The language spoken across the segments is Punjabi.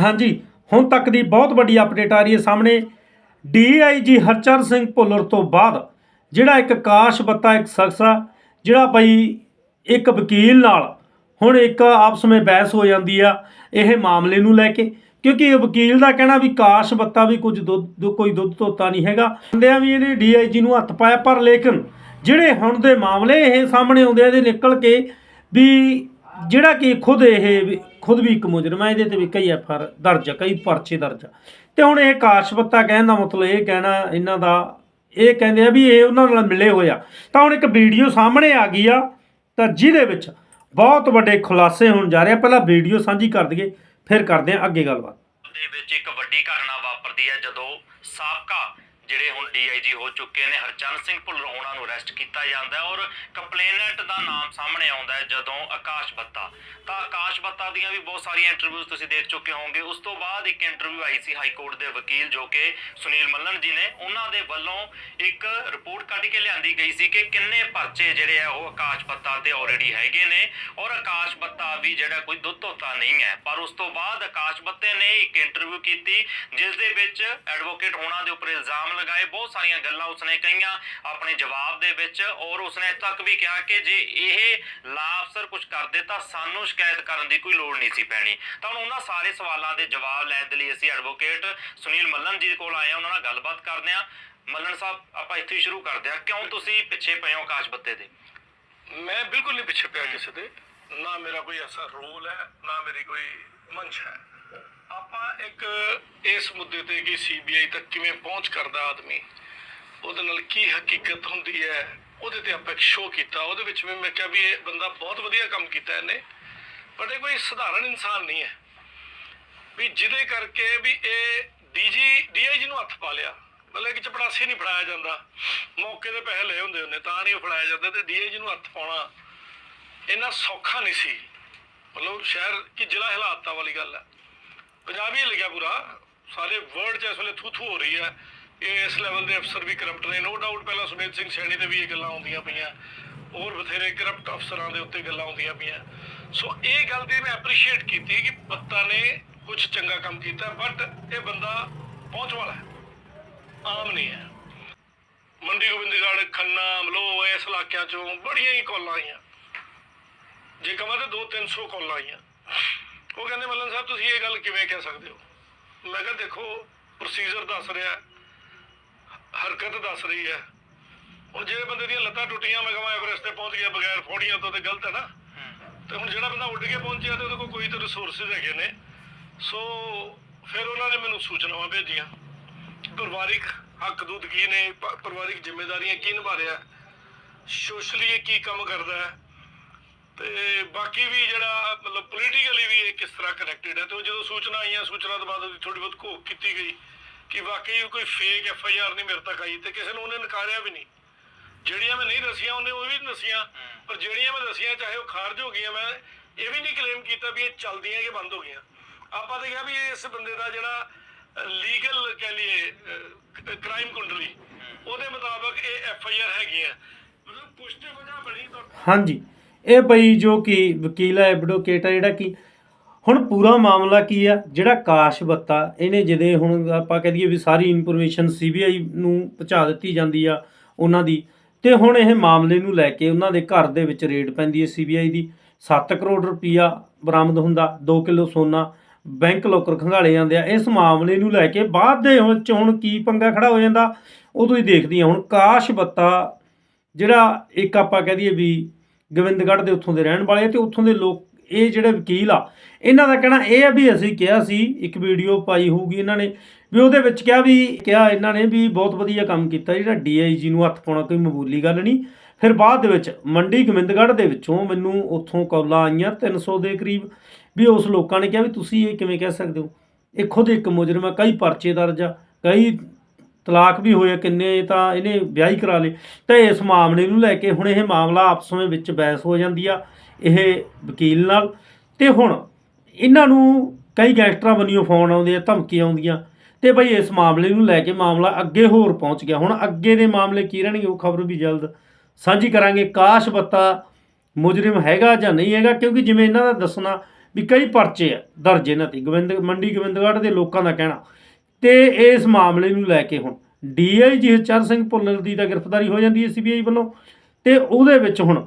ਹਾਂਜੀ, ਹੁਣ ਤੱਕ ਦੀ ਬਹੁਤ ਵੱਡੀ ਅਪਡੇਟ ਆ ਰਹੀ ਹੈ ਸਾਹਮਣੇ। ਡੀਆਈਜੀ ਹਰਚਰਨ ਸਿੰਘ ਭੁੱਲਰ ਤੋਂ ਬਾਅਦ ਜਿਹੜਾ ਇੱਕ ਕਾਸ਼ ਬੱਤਾ, ਇੱਕ ਸ਼ਖਸ ਆ, ਜਿਹੜਾ ਬਈ ਇੱਕ ਵਕੀਲ ਨਾਲ ਹੁਣ ਇੱਕ ਆਪਸ ਵਿੱਚ ਬਹਿਸ ਹੋ ਜਾਂਦੀ ਆ, ਇਹ ਮਾਮਲੇ ਨੂੰ ਲੈ ਕੇ। ਕਿਉਂਕਿ ਇਹ ਵਕੀਲ ਦਾ ਕਹਿਣਾ ਵੀ ਕਾਸ਼ ਬੱਤਾ ਵੀ ਕੁਝ ਦੁੱਧ ਦੁ- ਕੋਈ ਦੁੱਧ ਧੋਤਾ ਨਹੀਂ ਹੈਗਾ। ਕਹਿੰਦੇ ਆ ਵੀ ਇਹਨੇ ਡੀਆਈਜੀ ਨੂੰ ਹੱਥ ਪਾਇਆ, ਪਰ ਲੇਕਿਨ ਜਿਹੜੇ ਹੁਣ ਦੇ ਮਾਮਲੇ ਇਹ ਸਾਹਮਣੇ ਆਉਂਦੇ ਆ, ਇਹਦੇ ਨਿਕਲ ਕੇ ਵੀ ਜਿਹੜਾ ਕਿ ਖੁਦ ਇਹ ਵੀ- ਖੁਦ ਵੀ ਇੱਕ ਮੁਜਰਮ ਹੈ, ਇਹਦੇ ਤੇ ਵੀ ਕਈ ਐਫ ਆਰ ਦਰਜ ਕਈ ਪਰਚੇ ਦਰਜ ਆ। ਤੇ ਹੁਣ ਇਹ ਕਾਸ਼ਬੱਤਾ ਕਹਿਣ ਦਾ ਮਤਲਬ ਇਹ ਕਹਿਣਾ, ਇਹਨਾਂ ਦਾ ਇਹ ਕਹਿੰਦੇ ਆ ਵੀ ਇਹ ਉਹਨਾਂ ਨਾਲ ਮਿਲੇ ਹੋਇਆ ਤਾਂ ਹੁਣ ਇੱਕ ਵੀਡੀਓ ਸਾਹਮਣੇ ਆ ਗਈ ਆ, ਤਾਂ ਜਿਹਦੇ ਵਿੱਚ ਬਹੁਤ ਵੱਡੇ ਖੁਲਾਸੇ ਹੋਣ ਜਾ ਰਹੇ ਆ। ਪਹਿਲਾਂ ਵੀਡੀਓ ਸਾਂਝੀ ਕਰ ਦਈਏ, ਫਿਰ ਕਰਦੇ ਆ ਅੱਗੇ ਗੱਲਬਾਤ। ਦੇ ਵਿੱਚ ਇੱਕ ਵੱਡੀ ਘਟਨਾ ਵਾਪਰਦੀ ਹੈ, ਜਦੋਂ ਸਾਬਕਾ ਜਿਹੜੇ ਹੁਣ ਡੀਆਈਜੀ ਹੋ ਚੁੱਕੇ ਨੇ, ਹਰਚੰਦ ਸਿੰਘ ਭੁੱਲਰ ਉਹਨਾਂ ਨੂੰ ਅਰੈਸਟ ਕੀਤਾ ਜਾਂਦਾ ਹੈ ਔਰ ਕੰਪਲੇਨੈਂਟ ਦਾ ਨਾਮ ਸਾਹਮਣੇ ਆਉਂਦਾ ਹੈ ਜਦੋਂ ਆਕਾਸ਼ ਬੱਤਾ। ਤਾਂ ਆਕਾਸ਼ ਬੱਤਾ ਦੀਆਂ ਵੀ ਬਹੁਤ ਸਾਰੀਆਂ ਇੰਟਰਵਿਊਜ਼ ਤੁਸੀਂ ਦੇਖ ਚੁੱਕੇ ਹੋਵੋਗੇ। ਉਸ ਤੋਂ ਬਾਅਦ ਇੱਕ ਇੰਟਰਵਿਊ ਆਈ ਸੀ ਹਾਈ ਕੋਰਟ ਦੇ ਵਕੀਲ ਜੋ ਕਿ ਸੁਨੀਲ ਮੱਲਨ ਜੀ ਨੇ। ਉਹਨਾਂ ਦੇ ਵੱਲੋਂ ਇੱਕ ਰਿਪੋਰਟ ਕੱਢ ਕੇ ਲਿਆਂਦੀ ਗਈ ਸੀ ਕਿ ਕਿੰਨੇ ਪਰਚੇ ਜਿਹੜੇ ਆ ਉਹ ਆਕਾਸ਼ ਬੱਤਾ ਤੇ ਆਲਰੇਡੀ ਹੈਗੇ ਨੇ ਔਰ ਆਕਾਸ਼ ਬੱਤਾ ਵੀ ਜਿਹੜਾ ਕੋਈ ਦੁੱਧ ਧੋਤਾ ਨਹੀਂ ਹੈ। ਪਰ ਉਸ ਤੋਂ ਬਾਅਦ ਆਕਾਸ਼ ਬੱਤੇ ਨੇ ਇੱਕ ਇੰਟਰਵਿਊ ਕੀਤੀ, ਜਿਸ ਦੇ ਵਿੱਚ ਐਡਵੋਕੇਟ ਹੋਣਾ ਦੇ ਉੱਪਰ ਇਲਜ਼ਾਮ ਲਗਾਏ ਬਹੁਤ ਸਾਰੀਆਂ ਗੱਲਾਂ ਉਸਨੇ ਕਹੀਆਂ ਆਪਣੇ ਜਵਾਬ ਦੇ ਵਿੱਚ ਔਰ ਉਸਨੇ ਤੱਕ ਵੀ ਕਿਹਾ ਕਿ ਜੇ ਇਹ ਲਾ ਕੁਝ ਕਰਦੇ ਤਾਂ ਸਾਨੂੰ ਸ਼ਿਕਾਇਤ ਕਰਨ ਦੀ ਕੋਈ ਲੋੜ ਨਹੀਂ ਸੀ ਪੈਣੀ। ਤਾਂ ਉਹਨਾਂ ਸਾਰੇ ਸਵਾਲਾਂ ਦੇ ਜਵਾਬ ਲੈਣ ਦੇ ਲਈ ਅਸੀਂ ਐਡਵੋਕੇਟ ਸੁਨੀਲ ਮੱਲਨ ਜੀ ਕੋਲ ਆਏ ਉਹਨਾਂ ਨਾਲ ਗੱਲਬਾਤ ਕਰਦੇ ਹਾਂ। ਮੱਲਨ ਸਾਹਿਬ, ਆਪਾਂ ਇੱਥੇ ਸ਼ੁਰੂ ਕਰਦੇ ਹਾਂ। ਕਿਉਂ ਤੁਸੀਂ ਪਿੱਛੇ ਪਏ ਹੋ ਆਕਾਸ਼ ਬੱਤੇ ਦੇ? ਮੈਂ ਬਿਲਕੁਲ ਨਹੀਂ ਪਿੱਛੇ ਪਿਆ ਕਿਸੇ ਦੇ। ਨਾ ਮੇਰਾ ਕੋਈ ਐਸਾ ਰੋਲ ਹੈ, ਨਾ ਮੇਰੀ ਕੋਈ ਮੰਸ਼ ਹੈ। ਆਪਾਂ ਇੱਕ ਇਸ ਮੁੱਦੇ ਤੇ ਕਿ ਸੀਬੀਆਈ ਤੱਕ ਕਿਵੇਂ ਪਹੁੰਚ ਕਰਦਾ ਆਦਮੀ, ਉਹਦੇ ਨਾਲ ਕੀ ਹਕੀਕਤ ਹੁੰਦੀ ਹੈ, ਉਹਦੇ ਤੇ ਆਪਾਂ ਇੱਕ ਸ਼ੋਅ ਕੀਤਾ, ਉਹਦੇ ਵਿੱਚ ਵੀ ਮੈਂ ਕਿਹਾ ਵੀ ਇਹ ਬੰਦਾ ਬਹੁਤ ਵਧੀਆ ਕੰਮ ਕੀਤਾ ਇਹਨੇ, ਪਰ ਇਹ ਕੋਈ ਸਧਾਰਨ ਇਨਸਾਨ ਨਹੀਂ ਹੈ। ਵੀ ਜਿਹਦੇ ਕਰਕੇ ਵੀ ਇਹ ਡੀਜੀ ਡੀਆਈਜੀ ਨੂੰ ਹੱਥ ਪਾ ਲਿਆ, ਮਤਲਬ ਕਿ ਚਪੜਾਸੀ ਨਹੀਂ ਫੜਾਇਆ ਜਾਂਦਾ, ਮੌਕੇ ਦੇ ਪੈਸੇ ਲਏ ਹੁੰਦੇ ਉਹਨੇ, ਤਾਂ ਨਹੀਂ ਉਹ ਫੜਾਇਆ ਜਾਂਦਾ ਤੇ ਡੀਆਈਜੀ ਨੂੰ ਹੱਥ ਪਾਉਣਾ। ਇੰਨਾ ਸੌਖਾ ਨਹੀਂ ਸੀ। ਮਤਲਬ ਸ਼ਹਿਰ ਕੀ ਜ਼ਿਲ੍ਹਾ ਹਿਲਾਤਾ ਵਾਲੀ ਗੱਲ ਹੈ। ਪੰਜਾਬੀ ਹੀ ਲਿਖਿਆ ਪੂਰਾ। ਸਾਰੇ ਵਰਡ 'ਚ ਇਸ ਵੇਲੇ ਥੂ ਥੂ ਹੋ ਰਹੀ ਹੈ। ਇਹ ਇਸ ਲੈਵਲ ਦੇ ਅਫਸਰ ਵੀ ਕਰਪਟ ਨੇ। ਨੋ ਡਾਊਟ ਪਹਿਲਾਂ ਸੁਮੇਧ ਸਿੰਘ ਸੈਣੀ ਤੇ ਵੀ ਇਹ ਗੱਲਾਂ ਆਉਂਦੀਆਂ ਪਈਆਂ। ਹੋਰ ਬਥੇਰੇ ਕਰਪਟ ਅਫਸਰਾਂ ਦੇ ਉੱਤੇ ਗੱਲਾਂ ਆਉਂਦੀਆਂ ਪਈਆਂ। ਸੋ ਇਹ ਗੱਲ ਦੀ ਮੈਂ ਐਪਰੀਸ਼ੀਏਟ ਕੀਤੀ ਕਿ ਪੱਤਾ ਨੇ ਕੁਝ ਚੰਗਾ ਕੰਮ ਕੀਤਾ ਬਟ ਇਹ ਬੰਦਾ ਪਹੁੰਚ ਵਾਲਾ ਆਮ ਨਹੀਂ ਹੈ। ਮੰਡੀ ਗੋਬਿੰਦਗੜ੍ਹ, ਖੰਨਾ ਮਲੋ ਇਸ ਇਲਾਕਿਆਂ ਚੋਂ ਬੜੀਆਂ ਹੀ ਕਾਲਾਂ ਆਈਆਂ। ਜੇ ਕਮਾ ਤੇ 2-300 ਕਾਲਾਂ ਆਈਆਂ। ਉਹ ਕਹਿੰਦੇ ਮੱਲਨ ਸਾਹਿਬ, ਤੁਸੀਂ ਇਹ ਗੱਲ ਕਿਵੇਂ ਕਹਿ ਸਕਦੇ ਹੋ? ਮੈਂ ਕਿਹਾ, ਦੇਖੋ ਪ੍ਰੋਸੀਜਰ ਦੱਸ ਰਿਹਾ ਹਰਕਤ ਦੱਸ ਰਹੀ ਹੈ। ਹੁਣ ਜਿਹੜੇ ਬੰਦੇ ਦੀਆਂ ਲੱਤਾਂ ਟੁੱਟੀਆਂ, ਮੈਂ ਕਹਾਂ ਐਵਰੈਸਟ ਤੇ ਪਹੁੰਚ ਗਿਆ ਬਗੈਰ ਫੋੜੀਆਂ ਤੋਂ, ਤੇ ਗਲਤ ਹੈ ਨਾ। ਤੇ ਹੁਣ ਜਿਹੜਾ ਬੰਦਾ ਉੱਡ ਕੇ ਪਹੁੰਚਿਆ, ਤੇ ਉਹਦੇ ਕੋਲ ਕੋਈ ਤਾਂ ਰਿਸੋਰਸਸ ਹੈਗੇ ਨੇ। ਸੋ, ਫਿਰ ਉਹਨਾਂ ਨੇ ਮੈਨੂੰ ਸੂਚਨਾਵਾਂ ਭੇਜੀਆਂ। ਪਰਿਵਾਰਿਕ ਹੱਕ ਦੂਤ ਕੀ ਨੇ ਪਰਿਵਾਰਿਕ ਜ਼ਿੰਮੇਵਾਰੀਆਂ ਕੀ ਨਿਭਾ ਰਿਹਾ ਸੋਸ਼ਲੀ ਕੀ ਕੰਮ ਕਰਦਾ ਹੈ? ਤੇ ਬਾਕੀ ਵੀ ਜਿਹੜਾ ਮਤਲਬ ਪੋਲੀਟੀਕਲੀ ਵੀ ਇਹ ਕਿਸ ਤਰ੍ਹਾਂ ਕਨੈਕਟਡ ਹੈ ਤੇ ਉਹ ਜਦੋਂ ਸੂਚਨਾ ਆਈਆਂ ਸੂਚਨਾ ਤੋਂ ਬਾਅਦ ਉਹਦੀ ਥੋੜੀ ਬਹੁਤ ਘੋਖ ਕੀਤੀ ਗਈ ਕਿ ਵਾਕਈ ਉਹ ਕੋਈ ਫੇਕ ਐਫ ਆਈ ਆਰ ਨਹੀਂ ਮੇਰੇ ਤੱਕ ਆਈ ਤੇ ਕਿਸੇ ਨੂੰ ਉਹਨੇ ਨਕਾਰਿਆ ਵੀ ਨਹੀਂ। ਜਿਹੜੀਆਂ ਮੈਂ ਨਹੀਂ ਦੱਸੀਆਂ ਉਹਨੇ ਉਹ ਵੀ ਨਹੀਂ ਦੱਸੀਆਂ ਪਰ ਜਿਹੜੀਆਂ ਮੈਂ ਦੱਸੀਆਂ ਚਾਹੇ ਉਹ ਖਾਰਜ ਹੋ ਗਈਆਂ ਮੈਂ ਇਹ ਵੀ ਨਹੀਂ ਕਲੇਮ ਕੀਤਾ ਵੀ ਇਹ ਚੱਲਦੀਆਂ ਕਿ ਬੰਦ ਹੋ ਗਈਆਂ। ਆਪਾਂ ਤਾਂ ਕਿਹਾ ਵੀ ਇਸ ਬੰਦੇ ਦਾ ਜਿਹੜਾ ਲੀਗਲ ਕਹਿ ਲਈਏ ਕ੍ਰਾਈਮ ਕੁੰਡਲੀ ਉਹਦੇ ਮੁਤਾਬਕ ਇਹ ਐਫ ਆਈ ਆਰ ਹੈਗੀਆਂ। ਮਤਲਬ ਕੁਛ ਤੇ ਵਜ੍ਹਾ ਬਣੀ ਤਾਂ ਹਾਂਜੀ। ਇਹ ਬਈ ਜੋ ਕਿ ਵਕੀਲ ਹੈ ਐਡਵੋਕੇਟ ਹੈ, ਜਿਹੜਾ ਕਿ ਹੁਣ ਪੂਰਾ ਮਾਮਲਾ ਕੀ ਆ? ਜਿਹੜਾ ਕਾਸ਼ ਬੱਤਾ, ਇਹਨੇ ਜਿਹਦੇ ਹੁਣ ਆਪਾਂ ਕਹਿ ਦਈਏ ਵੀ ਸਾਰੀ ਇਨਫੋਰਮੇਸ਼ਨ ਸੀਬੀਆਈ ਨੂੰ ਪਹੁੰਚਾ ਦਿੱਤੀ ਜਾਂਦੀ ਆ ਉਹਨਾਂ ਦੀ, ਤੇ ਹੁਣ ਇਹ ਮਾਮਲੇ ਨੂੰ ਲੈ ਕੇ ਉਹਨਾਂ ਦੇ ਘਰ ਦੇ ਵਿੱਚ ਰੇਡ ਪੈਂਦੀ ਹੈ ਸੀਬੀਆਈ ਦੀ। 7 ਕਰੋੜ ਰੁਪਈਆ ਬਰਾਮਦ ਹੁੰਦਾ 2 ਕਿਲੋ ਸੋਨਾ, ਬੈਂਕ ਲੋਕਰ ਖੰਗਾਲੇ ਜਾਂਦੇ ਆ। ਇਸ ਮਾਮਲੇ ਨੂੰ ਲੈ ਕੇ ਬਾਅਦ ਦੇ ਵਿੱਚ ਹੁਣ ਕੀ ਪੰਗਾ ਖੜਾ ਹੋ ਜਾਂਦਾ ਉਦੋਂ ਹੀ ਦੇਖਦੀ ਆ। ਹੁਣ ਕਾਸ਼ ਬੱਤਾ, ਜਿਹੜਾ ਇੱਕ ਆਪਾਂ ਕਹਿ ਦਈਏ ਵੀ ਗੋਬਿੰਦਗੜ੍ਹ ਦੇ ਉੱਥੋਂ ਦੇ ਰਹਿਣ ਵਾਲੇ ਆ ਤੇ ਉੱਥੋਂ ਦੇ ਲੋਕ, ਇਹ ਜਿਹੜੇ ਵਕੀਲ ਆ, ਇਹਨਾਂ ਦਾ ਕਹਿਣਾ ਇਹ ਆ ਵੀ ਅਸੀਂ ਕਿਹਾ ਸੀ, ਇੱਕ ਵੀਡੀਓ ਪਾਈ ਹੋਊਗੀ ਇਹਨਾਂ ਨੇ, ਵੀ ਉਹਦੇ ਵਿੱਚ ਕਿਹਾ ਵੀ, ਕਿਹਾ ਇਹਨਾਂ ਨੇ ਵੀ ਬਹੁਤ ਵਧੀਆ ਕੰਮ ਕੀਤਾ ਜਿਹੜਾ ਡੀਆਈਜੀ ਨੂੰ ਹੱਥ ਪਾਉਣਾ ਕੋਈ ਮਾਮੂਲੀ ਗੱਲ ਨਹੀਂ। ਫਿਰ ਬਾਅਦ ਦੇ ਵਿੱਚ ਮੰਡੀ ਗੋਬਿੰਦਗੜ੍ਹ ਦੇ ਵਿੱਚੋਂ ਮੈਨੂੰ ਉੱਥੋਂ ਕਾਲਾਂ ਆਈਆਂ 300 ਦੇ ਕਰੀਬ, ਵੀ ਉਸ ਲੋਕਾਂ ਨੇ ਕਿਹਾ ਵੀ ਤੁਸੀਂ ਇਹ ਕਿਵੇਂ ਕਹਿ ਸਕਦੇ ਹੋ? ਇਹ ਖੁਦ ਇੱਕ ਮੁਜਰਮ ਹੈ ਕਈ ਪਰਚੇ ਦਰਜ ਆ ਕਈ ਤਲਾਕ ਵੀ ਹੋਇਆ ਕਿੰਨੇ, ਤਾਂ ਇਹਨੇ ਵਿਆਹੀ ਕਰਾ ਲਏ। ਤਾਂ ਇਸ ਮਾਮਲੇ ਨੂੰ ਲੈ ਕੇ ਹੁਣ ਇਹ ਮਾਮਲਾ ਆਪਸ ਵਿੱਚ ਬਹਿਸ ਹੋ ਜਾਂਦੀ ਆ, ਇਹ ਵਕੀਲ ਨਾਲ। ਤੇ ਹੁਣ ਇਹਨਾਂ ਨੂੰ ਕਈ ਗੈਂਗਸਟਰਾਂ ਵੱਲੋਂ ਫੋਨ ਆਉਂਦੇ ਆ, ਧਮਕੀਆਂ ਆਉਂਦੀਆਂ। ਤੇ ਬਈ ਇਸ ਮਾਮਲੇ ਨੂੰ ਲੈ ਕੇ ਮਾਮਲਾ ਅੱਗੇ ਹੋਰ ਪਹੁੰਚ ਗਿਆ। ਹੁਣ ਅੱਗੇ ਦੇ ਮਾਮਲੇ ਕੀ ਰਹਿਣਗੇ ਉਹ ਖਬਰ ਵੀ ਜਲਦ ਸਾਂਝੀ ਕਰਾਂਗੇ। ਕਾਸ਼ ਬੱਤਾ ਮੁਜਰਮ ਹੈਗਾ ਜਾਂ ਨਹੀਂ ਹੈਗਾ, ਕਿਉਂਕਿ ਜਿਵੇਂ ਇਹਨਾਂ ਦਾ ਦੱਸਣਾ ਵੀ ਕਈ ਪਰਚੇ ਆ, ਦਰਜ ਇਹਨਾਂ ਤੇ ਗੋਬਿੰਦ, ਮੰਡੀ ਗੋਬਿੰਦਗੜ੍ਹ ਦੇ ਲੋਕਾਂ ਦਾ ਕਹਿਣਾ ਤੇ ਇਸ ਮਾਮਲੇ ਨੂੰ ਲੈ ਕੇ ਹੁਣ ਡੀਆਈਜੀ ਹਰਚਰਨ ਸਿੰਘ ਭੁੱਲਰ ਦੀ ਤਾਂ ਗ੍ਰਿਫਤਾਰੀ ਹੋ ਜਾਂਦੀ ਹੈ ਸੀਬੀਆਈ ਵੱਲੋਂ ਤੇ ਉਹਦੇ ਵਿੱਚ ਹੁਣ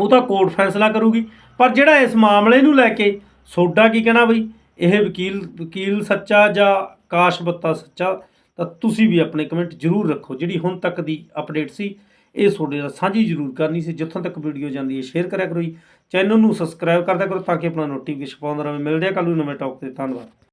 ਉਹ ਤਾਂ ਕੋਰਟ ਫੈਸਲਾ ਕਰੂਗੀ। ਪਰ ਜਿਹੜਾ ਇਸ ਮਾਮਲੇ ਨੂੰ ਲੈ ਕੇ ਸੋਡਾ ਕੀ ਕਹਿਣਾ ਬਈ? ਇਹ ਵਕੀਲ ਵਕੀਲ ਸੱਚਾ ਜਾਂ ਕਾਸ਼ ਬੱਤਾ ਸੱਚਾ? ਤਾਂ ਤੁਸੀਂ ਵੀ ਆਪਣੇ ਕਮੈਂਟ ਜ਼ਰੂਰ ਰੱਖੋ। ਜਿਹੜੀ ਹੁਣ ਤੱਕ ਦੀ ਅਪਡੇਟ ਸੀ, ਇਹ ਤੁਹਾਡੇ ਨਾਲ ਸਾਂਝੀ ਜ਼ਰੂਰ ਕਰਨੀ ਸੀ। ਜਿੱਥੋਂ ਤੱਕ ਵੀਡੀਓ ਜਾਂਦੀ ਹੈ, ਸ਼ੇਅਰ ਕਰਿਆ ਕਰੋ ਜੀ। ਚੈਨਲ ਨੂੰ ਸਬਸਕ੍ਰਾਈਬ ਕਰਦਿਆ ਕਰੋ ਤਾਂ ਕਿ ਆਪਣਾ ਨੋਟੀਫਿਕੇਸ਼ਨ ਪਾਉਂਦਾ ਰਹੇ ਮਿਲਦੇ ਆ। ਕੱਲ੍ਹ ਨੂੰ ਨਵੇਂ ਟੌਪ ਤੇ। ਧੰਨਵਾਦ।